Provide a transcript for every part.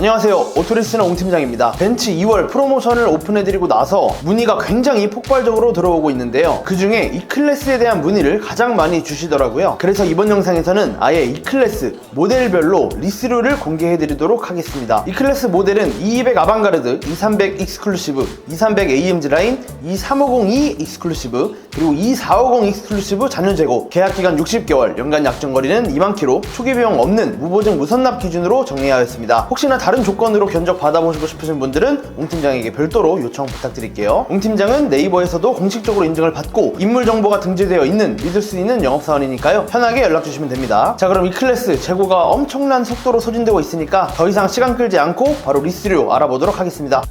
안녕하세요. 오토리스는 옹팀장입니다. 벤츠 2월 프로모션을 오픈해드리고 나서 문의가 굉장히 폭발적으로 들어오고 있는데요. 그 중에 이 클래스에 대한 문의를 가장 많이 주시더라고요. 그래서 이번 영상에서는 아예 이 클래스 모델별로 리스료를 공개해드리도록 하겠습니다. 이 클래스 모델은 2200 아방가르드, 2300 익스클루시브, 2300 AMG 라인, 23502 익스클루시브 그리고 2450 익스클루시브 잔여 재고 계약 기간 60개월 연간 약정 거리는 2만 킬로 초기 비용 없는 무보증 무선납 기준으로 정리하였습니다. 혹시나 다른 조건으로 견적 받아보시고 싶으신 분들은 옹 팀장에게 별도로 요청 부탁드릴게요. 옹 팀장은 네이버에서도 공식적으로 인증을 받고 인물 정보가 등재되어 있는 믿을 수 있는 영업사원이니까요. 편하게 연락 주시면 됩니다. 자 그럼 이 클래스 재고가 엄청난 속도로 소진되고 있으니까 더 이상 시간 끌지 않고 바로 리스료 알아보도록 하겠습니다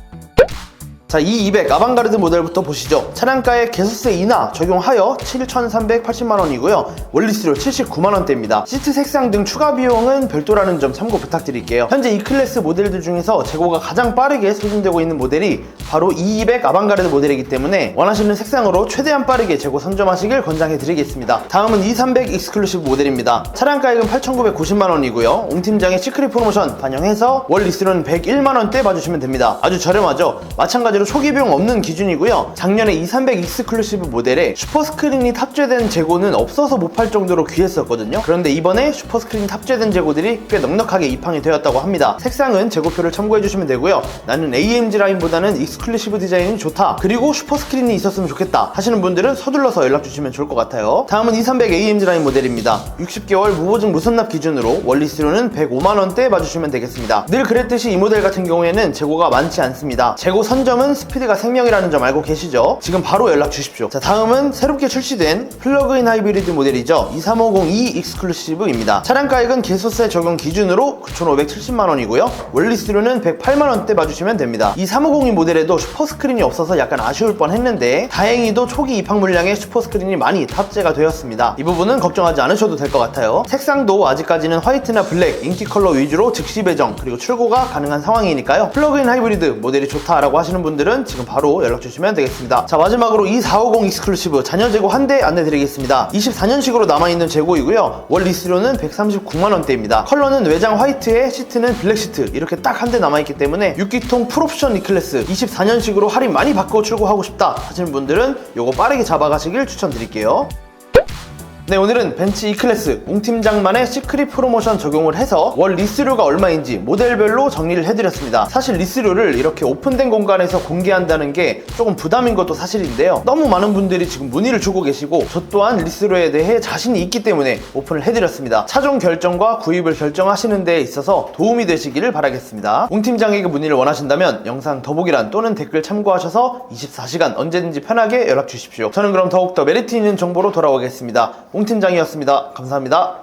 자, 이 200 아방가르드 모델부터 보시죠. 차량가에 개소세 인하 적용하여 7,380만원이고요. 원리수료 79만원대입니다. 시트 색상 등 추가 비용은 별도라는 점 참고 부탁드릴게요. 현재 이 클래스 모델들 중에서 재고가 가장 빠르게 소진되고 있는 모델이 바로 이 200 아방가르드 모델이기 때문에 원하시는 색상으로 최대한 빠르게 재고 선점하시길 권장해드리겠습니다. 다음은 2300 익스클루시브 모델입니다. 차량 가액은 8,990만원이고요. 옹 팀장의 시크릿 프로모션 반영해서 월 리스료는 101만원대 봐주시면 됩니다. 아주 저렴하죠? 마찬가지로 초기 비용 없는 기준이고요. 작년에 2300 익스클루시브 모델에 슈퍼스크린이 탑재된 재고는 없어서 못 팔 정도로 귀했었거든요. 그런데 이번에 슈퍼스크린 탑재된 재고들이 꽤 넉넉하게 입항이 되었다고 합니다. 색상은 재고표를 참고해주시면 되고요. 나는 AMG 라인보다는 익스클루시브 디자인이 좋다. 그리고 슈퍼스크린이 있었으면 좋겠다. 하시는 분들은 서둘러서 연락주시면 좋을 것 같아요. 다음은 2300 AMG 라인 모델입니다. 60개월 무보증 무선납 기준으로 원리수료는 105만원대 봐주시면 되겠습니다. 늘 그랬듯이 이 모델 같은 경우에는 재고가 많지 않습니다. 재고 선점은 스피드가 생명이라는 점 알고 계시죠? 지금 바로 연락 주십시오. 자, 다음은 새롭게 출시된 플러그인 하이브리드 모델이죠. 23502 익스클루시브입니다. 차량 가액은 개소세 적용 기준으로 9,570만 원이고요. 원리수료는 108만 원대 봐주시면 됩니다. 23502 모델에도 슈퍼스크린이 없어서 약간 아쉬울 뻔 했는데 다행히도 초기 입항 물량에 슈퍼스크린이 많이 탑재가 되었습니다. 이 부분은 걱정하지 않으셔도 될 것 같아요. 색상도 아직까지는 화이트나 블랙, 인기 컬러 위주로 즉시 배정 그리고 출고가 가능한 상황이니까요. 플러그인 하이브리드 모델이 좋다라고 하시는 분들 은 지금 바로 연락 주시면 되겠습니다. 자 마지막으로 2450 익스클루시브 잔여 재고 한 대 안내드리겠습니다. 24년식으로 남아있는 재고이고요. 월 리스료는 139만 원대입니다. 컬러는 외장 화이트에 시트는 블랙 시트 이렇게 딱 한 대 남아있기 때문에 6기통 풀옵션 E클래스 24년식으로 할인 많이 받고 출고하고 싶다 하시는 분들은 요거 빠르게 잡아가시길 추천드릴게요. 네 오늘은 벤츠 E클래스 웅팀장만의 시크릿 프로모션 적용을 해서 월 리스료가 얼마인지 모델별로 정리를 해드렸습니다. 사실 리스료를 이렇게 오픈된 공간에서 공개한다는 게 조금 부담인 것도 사실인데요. 너무 많은 분들이 지금 문의를 주고 계시고 저 또한 리스료에 대해 자신이 있기 때문에 오픈을 해드렸습니다. 차종 결정과 구입을 결정하시는 데 있어서 도움이 되시기를 바라겠습니다. 웅팀장에게 문의를 원하신다면 영상 더보기란 또는 댓글 참고하셔서 24시간 언제든지 편하게 연락 주십시오. 저는 그럼 더욱더 메리트 있는 정보로 돌아오겠습니다 웅 팀장이었습니다. 감사합니다.